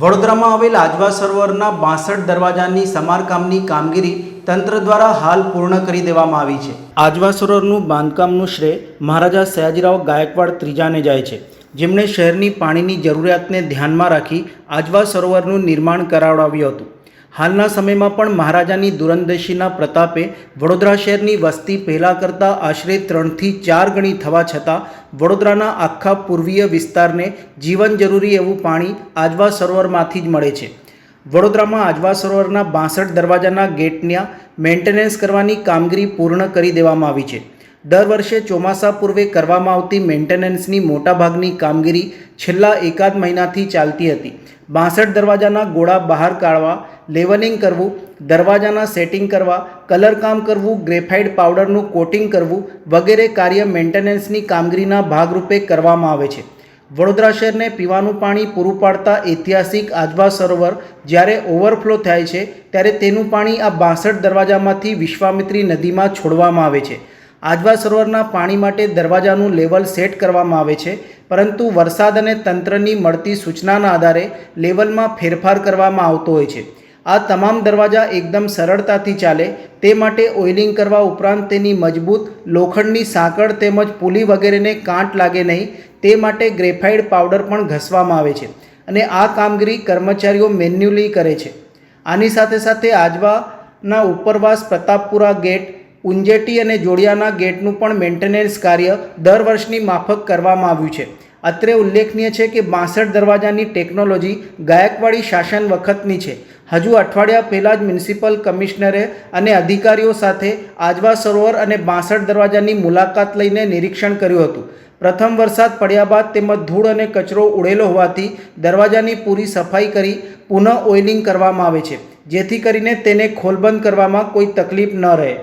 વડોદરામાં આવેલ આજવા સરોવરના બાસઠ દરવાજાની સમારકામની કામગીરી તંત્ર દ્વારા હાલ પૂર્ણ કરી દેવામાં આવી છે. આજવા સરોવરનું બાંધકામનું શ્રેય મહારાજા સયાજીરાવ ગાયકવાડ ત્રીજાને જાય છે. જેમણે શહેરની પાણીની જરૂરિયાતને ધ્યાનમાં રાખી આજવા સરોવરનું નિર્માણ કરાવડાવ્યું હતું. હાલના સમયમાં પણ મહારાજાની દૂરંદેશીના પ્રતાપે વડોદરા શહેરની વસ્તી પહેલાં કરતાં આશરે ત્રણથી ચાર ગણી થવા છતાં વડોદરાના આખા પૂર્વીય વિસ્તારને જીવન જરૂરી એવું પાણી આજવા સરોવરમાંથી જ મળે છે. વડોદરામાં આજવા સરોવરના બાસઠ દરવાજાના ગેટના મેન્ટેનન્સ કરવાની કામગીરી પૂર્ણ કરી દેવામાં આવી છે. દર વર્ષે ચોમાસા પૂર્વે કરવામાં આવતી મેન્ટેનન્સની મોટાભાગની કામગીરી છેલ્લા એકાદ મહિનાથી ચાલતી હતી. બાસઠ દરવાજાના ગોળા બહાર કાઢવા લેવલિંગ કરવું, દરવાજાના સેટિંગ કરવા કલરકામ કરવું, ગ્રેફાઇટ પાવડરનું કોટિંગ કરવું વગેરે કાર્ય મેન્ટેનન્સની કામગીરીના ભાગરૂપે કરવામાં આવે છે. વડોદરા શહેરને પીવાનું પાણી પૂરું પાડતા ઐતિહાસિક આજવા સરોવર જ્યારે ઓવરફ્લો થાય છે, ત્યારે તેનું પાણી આ બાસઠ દરવાજામાંથી વિશ્વામિત્રી નદીમાં છોડવામાં આવે છે. આજવા સરોવરના પાણી માટે દરવાજાનું લેવલ સેટ કરવામાં આવે છે, પરંતુ વરસાદ અને તંત્રની મળતી સૂચનાના આધારે લેવલમાં ફેરફાર કરવામાં આવતો હોય છે. આ તમામ દરવાજા એકદમ સરળતાથી ચાલે, તે માટે ઓઇલિંગ કરવા ઉપરાંત તેની મજબૂત લોખંડની સાંકળ તેમજ પુલી વગેરેને કાંટ લાગે નહીં, તે માટે ગ્રેફાઇડ પાવડર પણ ઘસવામાં આવે છે અને આ કામગીરી કર્મચારીઓ મેન્યુઅલી કરે છે. આની સાથે સાથે આજવાના ઉપરવાસ પ્રતાપપુરા ગેટ, ઉંજેટી અને જોડિયાના ગેટનું પણ મેન્ટેનન્સ કાર્ય દર વર્ષની માફક કરવામાં આવ્યું છે. અત્રે ઉલ્લેખનીય છે કે બાસઠ દરવાજાની ટેકનોલોજી ગાયકવાડી શાસન વખતની છે. હજુ અઠવાડિયા પહેલાં જ મ્યુનિસિપલ કમિશનરે અને અધિકારીઓ સાથે આજવા સરોવર અને બાસઠ દરવાજાની મુલાકાત લઈને નિરીક્ષણ કર્યું હતું. પ્રથમ વરસાદ પડ્યા બાદ તેમજ ધૂળ અને કચરો ઉડેલો હોવાથી દરવાજાની પૂરી સફાઈ કરી પુનઃ ઓઇલિંગ કરવામાં આવે છે, જેથી કરીને તેને ખોલબંધ કરવામાં કોઈ તકલીફ ન રહે.